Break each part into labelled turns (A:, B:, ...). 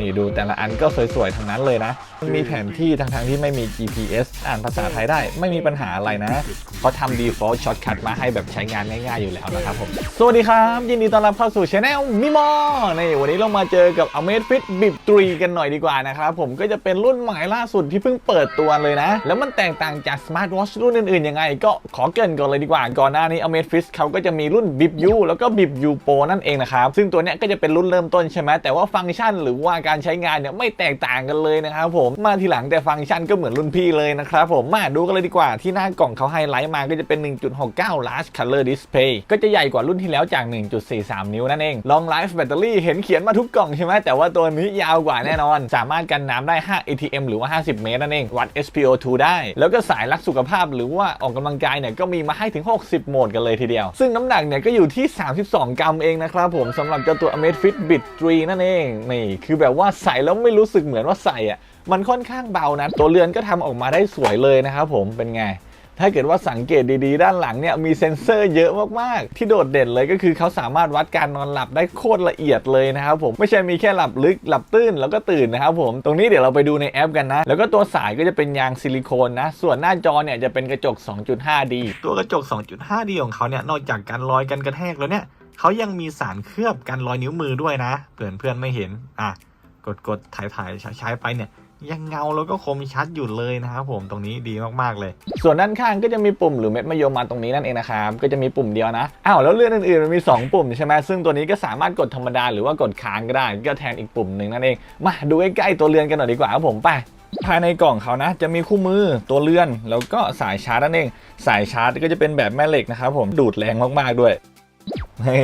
A: นี่ดูแต่ละอันก็สวยๆทั้งนั้นเลยนะมันมีแผนที่ทั้งทางๆที่ไม่มี GPS อ่านภาษาไทยได้ไม่มีปัญหาอะไรนะเขาทำ default shortcut มาให้แบบใช้งานง่ายๆอยู่แล้วนะครับผม สวัสดีครับ ยินดีต้อนรับเข้าสู่ช anel มิมอในวันนี้เรามาเจอกับ Amazfit Bip 3 กันหน่อยดีกว่านะครับผมก็จะเป็นรุ่นใหม่ล่าสุดที่เพิ่งเปิดตัวเลยนะ แล้วมันแตกต่างจาก Smart Watch รุ่นอื่นๆยังไง ก็ขอเกรินก่อนเลยดีกว่าก่อนหน้านี้ Amazfit เขาก็จะมีรุ่น Bip U แล้วก็ Bip U Pro นั่นเองนะครับซึ่งตัวเนี้ยก็จะเป็นรุ่นเริ่มต้นใช่ไหมแต่ว่าฟังก์ชันหรือว่าการใช้งานเนี่ยไม่แตกต่างกันเลยนะครับผมมาทีหลังแต่ฟังก์ชันก็เหมือนรุ่นพี่เลยนะครับผมมาดูกันเลยดีกว่าที่หน้ากล่องเขาไฮไลท์มาก็จะเป็น 1.69 large color display ก็จะใหญ่กว่ารุ่นที่แล้วจาก 1.43 นิ้วนั่นเอง long life battery เห็นเขียนมาทุกกล่องใช่ไหมแต่ว่าตัวนี้ยาวกว่าแน่นอน สามารถกันน้ำได้ 5 ATM หรือว่า 50 เมตรนั่นเอง วัด SPO2 ได้ แล้วก็สายรักสุขภาพหรือว่าออกกำลังกายเนี่ยก็มีมาให้ถึง 60 โหมดกันเลยทีเดียว ซึ่งน้ำหนักเนี่ยก็อยู่ที่ 32 กรัมเองนะครับผมสำหรับเจ้าตัว Amazfit Bit 3นั่นเองนี่คือแบบว่าใส่แล้วไม่รู้สึกเหมือนว่าใส่อะมันค่อนข้างเบานะตัวเรือนก็ทำออกมาได้สวยเลยนะครับผมเป็นไงถ้าเกิดว่าสังเกตดีๆ ด้านหลังเนี่ยมีเซ็นเซอร์เยอะมากๆ ที่โดดเด่นเลยก็คือเขาสามารถวัดการนอนหลับได้โคตรละเอียดเลยนะครับผมไม่ใช่มีแค่หลับลึกหลับตื้นแล้วก็ตื่นนะครับผมตรงนี้เดี๋ยวเราไปดูในแอปกันนะ แล้วก็ตัวสายก็จะเป็นยางซิลิโคนนะ ส่วนหน้าจอเนี่ยจะเป็นกระจก 2.5D ตัวกระจก 2.5D ของเขาเนี่ยนอกจากการลอยกันกระแทกแล้วเนี่ยเขายังมีสารเคลือบกันรอยนิ้วมือด้วยนะเพื่อนเพื่อนไม่เห็นอะ กดกดถ่ายถ่ายใช้ไปเนี่ยยังเงาแล้วก็คมชัดอยู่เลยนะครับผมตรงนี้ดีมากๆเลย ส่วนด้านข้างก็จะมีปุ่มหรือเม็ดมะยมมาตรงนี้นั่นเองนะครับก็จะมีปุ่มเดียวนะอ้าวแล้วเลื่อนอื่นๆมันมี 2 ปุ่มใช่ไหมซึ่งตัวนี้ก็สามารถกดธรรมดาหรือว่ากดค้างก็ได้ก็แทนอีกปุ่มหนึ่งนั่นเองมาดูใกล้ๆตัวเรือนกันหน่อยดีกว่าครับผมไปภายในกล่องเขานะ จะมีคู่มือตัวเลื่อน แล้วก็สายชาร์จนั่นเอง สายชาร์จก็จะเป็นแบบแม่เหล็กนะครับผมดูดแรงมากๆด้วย เฮ้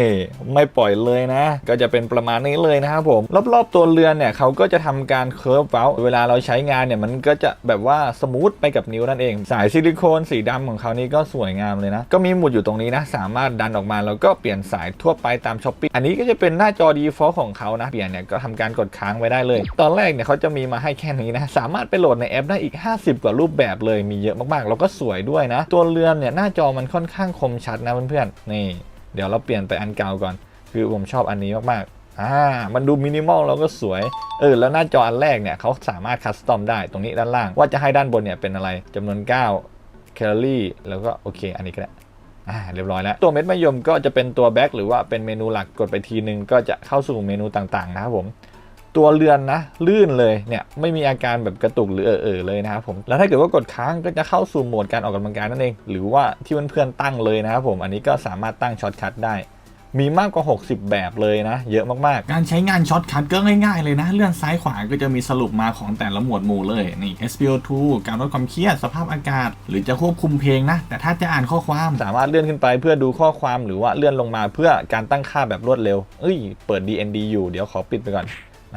A: ไม่ปล่อยเลยนะ ก็จะเป็นประมาณนี้เลยนะครับผม รอบๆตัวเรือนเนี่ยเขาก็จะทำการเคิร์ฟเว้าเวลาเราใช้งานเนี่ยมันก็จะแบบว่าสมูทไปกับนิ้วนั่นเอง สายซิลิโคนสีดำของเขานี่ก็สวยงามเลยนะ ก็มีหมุดอยู่ตรงนี้นะ สามารถดันออกมาแล้วก็เปลี่ยนสายทั่วไปตามช้อปปี้อันนี้ก็จะเป็นหน้าจอ default ของเขานะ เปลี่ยนเนี่ยก็ทำการกดค้างไว้ได้เลย ตอนแรกเนี่ยเขาจะมีมาให้แค่นี้นะ สามารถไปโหลดในแอปได้อีก 50 กว่ารูปแบบเลย มีเยอะมากๆ แล้วก็สวยด้วยนะ ตัวเรือนเนี่ยหน้าจอมันค่อนข้างคมชัดนะเพื่อนๆ นี่ เดี๋ยวเราเปลี่ยนไปอันเก่าก่อน คือผมชอบอันนี้มากๆอ่ามันดูมินิมอลแล้วก็สวย เออ แล้วหน้าจออันแรกเนี่ยเขาสามารถคัสตอมได้ตรงนี้ด้านล่าง ว่าจะให้ด้านบนเนี่ยเป็นอะไรจำนวน9แคลอรี่แล้วก็โอเค อันนี้ก็ได้อ่าเรียบร้อยแล้ว ตัวเม็ดมะยมก็จะเป็นตัวแบ็กหรือว่าเป็นเมนูหลักกดไปทีนึงก็จะเข้าสู่เมนูต่างๆนะครับผม ตัวเรือนนะลื่นเลยเนี่ยไม่มีอาการแบบกระตุกหรือเออๆเลยนะครับผมแล้วถ้าเกิดว่ากดค้างก็จะเข้าสู่โหมดการออกกำลังกายนั่นเอง หรือว่าที่เพื่อนๆตั้งเลยนะครับผมอันนี้ก็สามารถตั้งช็อตคัทได้มีมากกว่า 60 แบบเลยนะ เยอะมากๆ การใช้งานช็อตคัทก็ง่ายๆเลยนะ เลื่อนซ้ายขวาก็จะมีสรุปมาของแต่ละหมวดหมู่เลย นี่ SPO2 การลดความเครียดสภาพอากาศ หรือจะควบคุมเพลงนะ แต่ถ้าจะอ่านข้อความสามารถเลื่อนขึ้นไปเพื่อดูข้อความหรือว่าเลื่อนลงมาเพื่อการตั้งค่าแบบรวดเร็ว เอ้ย เปิด DND อยู่ เดี๋ยวขอปิดไปก่อน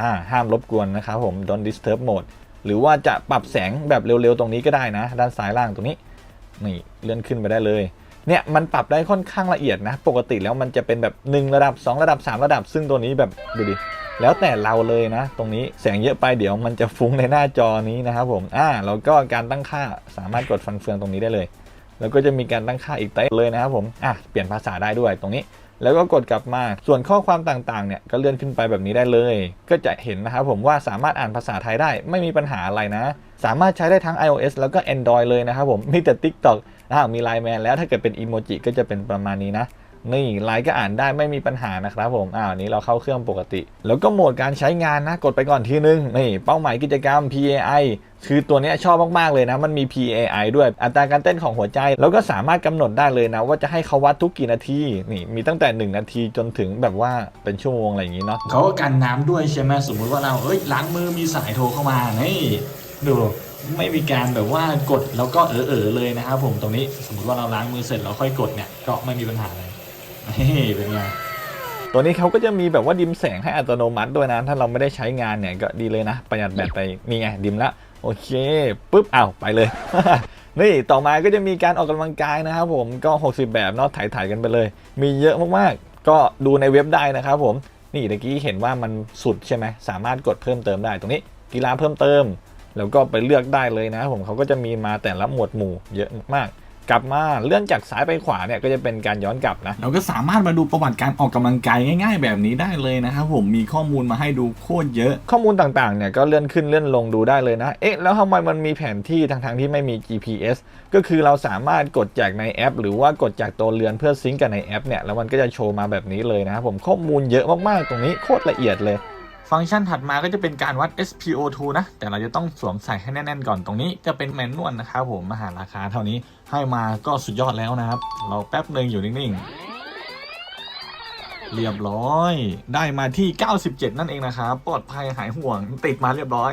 A: อ่าห้ามรบกวนนะครับผม don't disturb mode หรือว่าจะปรับแสงแบบเร็วๆ ตรงนี้ก็ได้นะ ด้านซ้ายล่างตรงนี้ นี่เลื่อนขึ้นไปได้เลย เนี่ยมันปรับได้ค่อนข้างละเอียดนะ ปกติแล้วมันจะเป็นแบบ 1 ระดับ 2 ระดับ 3 ระดับ ซึ่งตัวนี้แบบดูดิแล้วแต่เราเลยนะ ตรงนี้แสงเยอะไปเดี๋ยวมันจะฟุ้งในหน้าจอนี้นะครับผมอ่าแล้วก็การตั้งค่าสามารถกดฟันเฟืองตรงนี้ได้เลย แล้วก็จะมีการตั้งค่าอีกเต็มเลยนะครับผมอะเปลี่ยนภาษาได้ด้วยตรงนี้ แล้วก็กดกลับมา ส่วนข้อความต่างๆ เนี่ย ก็เลื่อนขึ้นไปแบบนี้ได้เลย ก็จะเห็นนะครับผมว่าสามารถอ่านภาษาไทยได้ไม่มีปัญหาอะไรนะ สามารถใช้ได้ทั้ง iOS แล้วก็ Android เลยนะครับผม มีแต่ TikTok อ้ามี Line Man แล้วถ้าเกิดเป็นอีโมจิก็จะเป็นประมาณนี้นะ นี่ไลน์ก็อ่านได้ไม่มีปัญหานะครับผมอ่าอันนี้เราเข้าเครื่องปกติ แล้วก็โหมดการใช้งานนะกดไปก่อนทีนึงนี่เป้าหมายกิจกรรม PAI คือตัวนี้ชอบมาก ๆ เลยนะ มันมี PAI ด้วยอัตราการเต้นของหัวใจ แล้วก็สามารถกำหนดได้เลยนะ ว่าจะให้เขาวัดทุกกี่นาทีนี่มีตั้งแต่ 1 นาทีจนถึงแบบว่าเป็นชั่วโมงอะไรอย่างนี้เนาะเขาก็กันน้ำด้วยใช่ไหมสมมุติว่าเราเอ้ยล้างมือมีสายโทรเข้ามานี่ดูไม่มีการแบบว่ากดแล้วก็เออเออๆเลยนะครับผมตรงนี้สมมติว่าเราล้างมือเสร็จแล้วค่อยกดเนี่ยก็ไม่มีปัญหาเลย นี่เป็นไง ตัวนี้เขาก็จะมีแบบว่าดิมแสงให้อัตโนมัติด้วยนะ ถ้าเราไม่ได้ใช้งานเนี่ยก็ดีเลยนะ ประหยัดแบตไปนี่ไงดิมละโอเคปุ๊บอ้าวไปเลย นี่ต่อมาก็จะมีการออกกำลังกายนะครับผมก็ 60 แบบเนาะถ่ายๆกันไปเลย มีเยอะมากๆ ก็ดูในเว็บได้นะครับผมนี่เมื่อกี้เห็นว่ามันสุดใช่ไหมสามารถกดเพิ่มเติมได้ตรงนี้กีฬาเพิ่มเติม แล้วก็ไปเลือกได้เลยนะผมเขาก็จะมีมาแต่ละหมวดหมู่เยอะมาก กลับมาเลื่อนจากซ้ายไปขวาเนี่ยก็จะเป็นการย้อนกลับนะ
B: เราก็สามารถมาดูประวัติการออกกำลังกายง่าย ๆ แบบนี้ได้เลยนะครับผมมีข้อมูลมาให้ดูโคตรเยอะ
A: ข้อมูลต่างๆเนี่ยก็เลื่อนขึ้นเลื่อนลงดูได้เลยนะ เอ๊ะแล้วทำไมมันมีแผนที่ทั้งๆที่ไม่มี GPS ก็คือเราสามารถกดจากในแอป หรือว่ากดจากตัวเรือนเพื่อซิงก์กับในแอปเนี่ยแล้วมันก็จะโชว์มาแบบนี้เลยนะครับผมข้อมูลเยอะมากๆตรงนี้โคตรละเอียดเลย
B: ฟังก์ชันถัดมาก็จะเป็นการวัด SpO2 นะ แต่เราจะต้องสวมใส่ให้แน่นๆก่อนตรงนี้ จะเป็นแมนนวลนะครับผมมาหาราคาเท่านี้ให้มาก็สุดยอดแล้วนะครับ เราแป๊บหนึ่งอยู่นิ่งๆ เรียบร้อย ได้มาที่ 97 นั่นเองนะครับ ปลอดภัยหายห่วงติดมาเรียบร้อย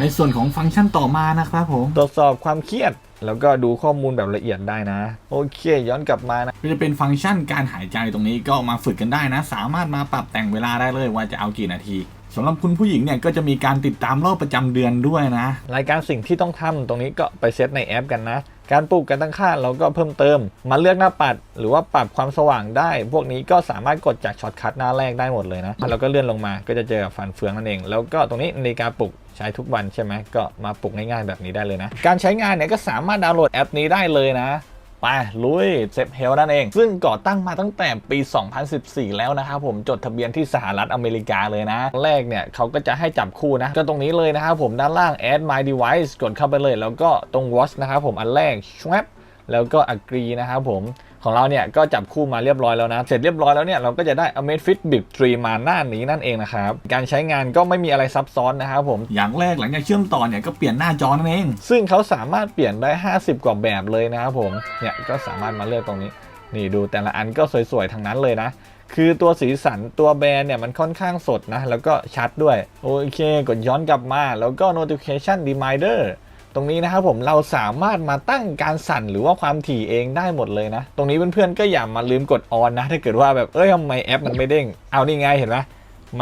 B: ในส่วนของฟังก์ชันต่อมานะครับผม
A: ตรวจสอบความเครียดแล้วก็ดูข้อมูลแบบละเอียดได้นะ โอเค ย้อนกลับมานะ
B: ก็จะเป็นฟังก์ชันการหายใจตรงนี้ก็มาฝึกกันได้นะ สามารถมาปรับแต่งเวลาได้เลยว่าจะเอากี่นาที สำหรับคุณผู้หญิงเนี่ยก็จะมีการติดตามรอบประจำเดือนด้วยนะ
A: รายการสิ่งที่ต้องทำตรงนี้ก็ไปเซตในแอปกันนะ การปลูกการตั้งค่าเราก็เพิ่มเติม มาเลือกหน้าปัด หรือว่าปรับความสว่างได้ พวกนี้ก็สามารถกดจากช็อตคัทหน้าแรกได้หมดเลยนะแล้วก็เลื่อนลงมาก็จะเจอกับฟันเฟืองนั่นเอง แล้วก็ตรงนี้นาฬิกาปลุกใช้ทุกวันใช่ไหมก็มาปลุกง่ายๆแบบนี้ได้เลยนะ การใช้งานเนี่ยก็สามารถดาวน์โหลดแอปนี้ได้เลยนะ ไปลุยเซฟเฮลนั่นเอง ซึ่งก่อตั้งมาตั้งแต่ปี 2014 แล้วนะครับผมจดทะเบียนที่สหรัฐอเมริกาเลยนะ แรกเนี่ยเขาก็จะให้จับคู่นะ ก็ตรงนี้เลยนะครับผมด้านล่าง add my device กดเข้าไปเลย แล้วก็ตรง watch นะครับผมอันแรก swap แล้วก็ agree นะครับผมของเราเนี่ยก็จับคู่มาเรียบร้อยแล้วนะ เสร็จเรียบร้อยแล้วเนี่ยเราก็จะได้ Amazfit Bip 3มาหน้านี้นั่นเองนะครับ การใช้งานก็ไม่มีอะไรซับซ้อนนะครับผม
B: อย่างแรกหลังจากเชื่อมต่อเนี่ยก็เปลี่ยนหน้าจอนั่นเอง
A: ซึ่งเขาสามารถเปลี่ยนได้ 50 กว่าแบบเลยนะครับผม เนี่ยก็สามารถมาเลือกตรงนี้ นี่ดูแต่ละอันก็สวยๆทั้งนั้นเลยนะ คือตัวสีสันตัวแบรนด์เนี่ยมันค่อนข้างสดนะ แล้วก็ชัดด้วย โอเค กดย้อนกลับมา แล้วก็ notification reminder ตรงนี้นะครับผมเราสามารถมาตั้งการสั่นหรือว่าความถี่เองได้หมดเลยนะ ตรงนี้เพื่อนๆก็อย่ามาลืมกดออนนะ ถ้าเกิดว่าแบบเอ้ยทำไมแอปมันไม่เด้งเอานี่ไงเห็นไหม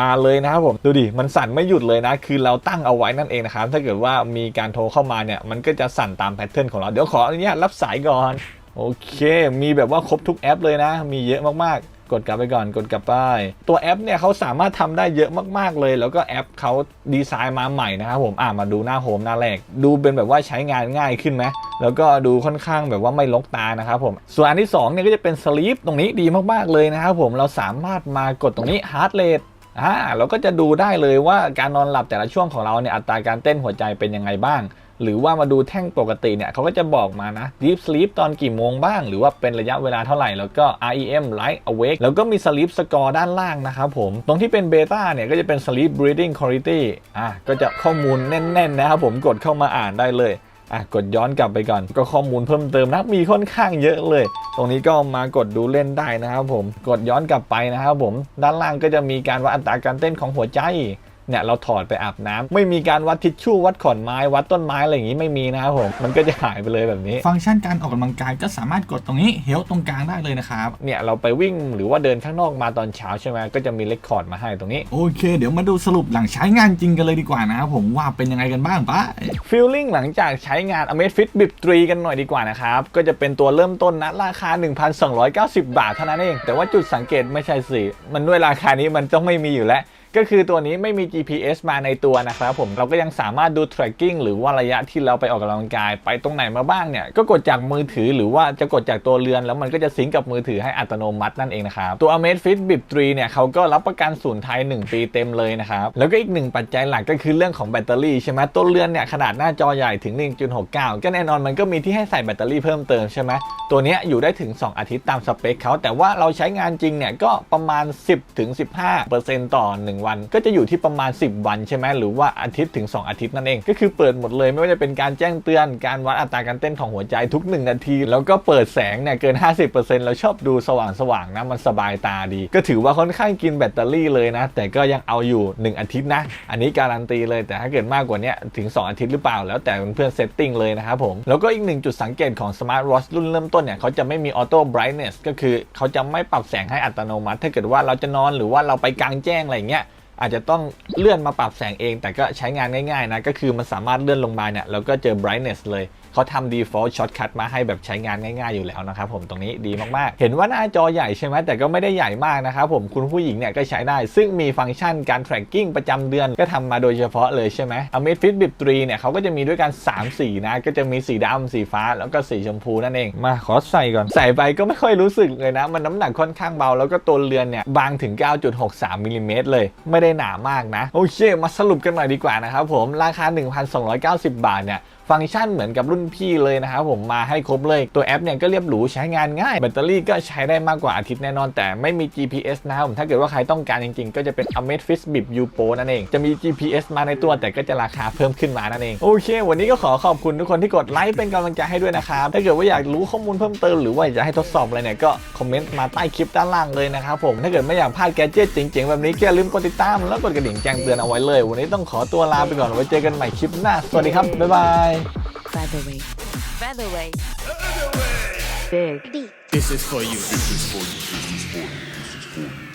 A: มาเลยนะครับผมดูดิมันสั่นไม่หยุดเลยนะ คือเราตั้งเอาไว้นั่นเองนะครับถ้าเกิดว่ามีการโทรเข้ามาเนี่ยมันก็จะสั่นตามแพทเทิร์นของเราเดี๋ยวขออนุญาตรับสายก่อนโอเค มีแบบว่าครบทุกแอปเลยนะ มีเยอะมากๆ กดกลับไปก่อนกดกลับไป ตัวแอปเนี่ยเขาสามารถทำได้เยอะมากๆเลย แล้วก็แอปเขาดีไซน์มาใหม่นะครับผมอ่ามาดูหน้าโฮมหน้าแรก ดูเป็นแบบว่าใช้งานง่ายขึ้นไหมแล้วก็ดูค่อนข้างแบบว่าไม่ลกตานะครับผม ส่วนอันที่2เนี่ยก็จะเป็น sleep ตรงนี้ดีมากๆเลยนะครับผมเราสามารถมากดตรงนี้ heart rate อ่าเราก็จะดูได้เลยว่าการนอนหลับแต่ละช่วงของเราเนี่ยอัตราการเต้นหัวใจเป็นยังไงบ้าง หรือว่ามาดูแท่งปกติเนี่ยเขาก็จะบอกมานะ deep sleep ตอนกี่โมงบ้าง หรือว่าเป็นระยะเวลาเท่าไหร่ แล้วก็ REM light awake แล้วก็มี sleep score ด้านล่างนะครับผม ตรงที่เป็น beta เนี่ยก็จะเป็น sleep breathing quality อะก็จะข้อมูลแน่นๆนะครับผมกดเข้ามาอ่านได้เลยอะกดย้อนกลับไปก่อน ก็ข้อมูลเพิ่มเติมนะมีค่อนข้างเยอะเลย ตรงนี้ก็มากดดูเล่นได้นะครับผมกดย้อนกลับไปนะครับผมด้านล่างก็จะมีการวัดอัตราการเต้นของหัวใจ เนี่ยเราถอดไปอาบน้ำไม่มีการวัดทิชชู่วัดขอนไม้วัดต้นไม้อะไรอย่างนี้ไม่มีนะครับผมมันก็จะหายไปเลยแบบนี้
B: ฟังก์ชันการออกกำลังกายก็สามารถกดตรงนี้เฮลตรงกลางได้เลยนะครับ
A: เนี่ยเราไปวิ่งหรือว่าเดินข้างนอกมาตอนเช้าใช่ไหมก็จะมีเลคคอร์ดมาให้ตรงนี้
B: โอเค เดี๋ยวมาดูสรุปหลังใช้งานจริงกันเลยดีกว่านะครับผมว่าเป็นยังไงกันบ้างไป
A: ฟีลลิ่งหลังจากใช้งาน Amazfit Bip 3กันหน่อยดีกว่านะครับก็จะเป็นตัวเริ่มต้นนะราคา 1,290 บาทเท่านั้นเองแต่ว่าจุดสังเกตไม่ใช่สิมันด้วยราคานี้มันต้องไม่มีอยู่แล้ว ก็คือตัวนี้ไม่มี GPS มาในตัวนะครับผมเราก็ยังสามารถดู tracking หรือว่าระยะที่เราไปออกกำลังกาย ไปตรงไหนมาบ้างเนี่ยก็กดจากมือถือหรือว่าจะกดจากตัวเรือน แล้วมันก็จะซิงกับมือถือให้อัตโนมัตินั่นเองนะครับ ตัว Amazfit Bip 3เนี่ยเขาก็รับประกันศูนย์ไทย 1 ปีเต็มเลยนะครับ แล้วก็อีกหนึ่งปัจจัยหลักก็คือเรื่องของแบตเตอรี่ใช่ไหมตัวเรือนเนี่ยขนาดหน้าจอใหญ่ถึง 1.69 ก็แน่นอนมันก็มีที่ให้ใส่แบตเตอรี่เพิ่มเติมใช่ไหมตัวนี้อยู่ได้ถึง 2 อาทิตย์ตามสเปคเขาแต่ว่าเราใช้งานจริงเนี่ยก็ประมาณ 10-15%ต่อ1วัน ก็จะอยู่ที่ประมาณ 10 วันใช่ไหมหรือว่าอาทิตย์ถึง 2 อาทิตย์นั่นเอง ก็คือเปิดหมดเลยไม่ว่าจะเป็นการแจ้งเตือนการวัดอัตราการเต้นของหัวใจทุก 1 นาที แล้วก็เปิดแสงเนี่ยเกิน 50%เราชอบดูสว่างๆนะมันสบายตาดี ก็ถือว่าค่อนข้างกินแบตเตอรี่เลยนะ แต่ก็ยังเอาอยู่ 1 อาทิตย์นะ อันนี้การันตีเลยแต่ถ้าเกิดมากกว่านี้ถึง 2 อาทิตย์หรือเปล่า แล้วแต่เพื่อนเซตติ้งเลยนะครับผมแล้วก็อีกหนึ่งจุดสังเกตของ Smart Watch รุ่นเริ่มต้นเนี่ยเขาจะไม่มี Auto Brightness ก็คือเขาจะไม่ปรับแสงให้อัตโนมัติ ถ้าเกิดว่าเราจะนอนหรือว่าเราไปกลางแจ้งอะไรเงี้ย อาจจะต้องเลื่อนมาปรับแสงเอง แต่ก็ใช้งานง่ายๆนะ ก็คือมันสามารถเลื่อนลงมาเนี่ยเราก็เจอ brightness เลย เขาทำ default shortcut มาให้แบบใช้งานง่ายๆอยู่แล้วนะครับผมตรงนี้ดีมากๆ เห็นว่าหน้าจอใหญ่ใช่ไหมแต่ก็ไม่ได้ใหญ่มากนะครับผมคุณผู้หญิงเนี่ยก็ใช้ได้ ซึ่งมีฟังก์ชันการ tracking ประจำเดือนก็ทำมาโดยเฉพาะเลยใช่ไหม Amazfit Bip 3เนี่ยเขาก็จะมีด้วยกัน 3 สีนะ ก็จะมีสีดำสีฟ้าแล้วก็สีชมพูนั่นเอง มาขอใส่ก่อน ใส่ไปก็ไม่ค่อยรู้สึกเลยนะ มันน้ำหนักค่อนข้างเบา แล้วก็ตัวเรือนเนี่ยบางถึง 9.63มิลลิเมตรเลย ไม่ได้หนามากนะ โอเค มาสรุปกันหน่อยดีกว่านะครับผม ราคา 1,290 บาทเนี่ย ฟังก์ชันเหมือนกับรุ่นพี่เลยนะครับผมมาให้ครบเลยตัวแอปเนี่ยก็เรียบหรูใช้งานง่าย แบตเตอรี่ก็ใช้ได้มากกว่าอาทิตย์แน่นอน แต่ไม่มี GPS นะครับผมถ้าเกิดว่าใครต้องการจริงๆ ก็จะเป็น Amazfit Bip U Pro นั่นเองจะมี GPS มาในตัวแต่ก็จะราคาเพิ่มขึ้นมานั่นเองโอเค วันนี้ก็ขอขอบคุณทุกคนที่กดไลค์เป็นกำลังใจให้ด้วยนะครับถ้าเกิดว่าอยากรู้ข้อมูลเพิ่มเติมหรือว่าอยากจะให้ทดสอบอะไรเนี่ยก็คอมเมนต์มาใต้คลิปด้านล่างเลยนะครับผมถ้าเกิดไม่อยากพลาดแกเจิตเจ๋งๆแบบนี้ก็อย่าลืมกดติดตามแล้วกดกระดิ่งแจ้งเตือนเอาไว้เลย วันนี้ต้องขอตัวลาไปก่อนไว้เจอกันใหม่คลิปหน้าสวัสดีครับบ๊ายบาย
C: Featherweight.
D: Featherweight. Featherweight.
C: Big.
D: This is for you. This is for you.
E: This is for you.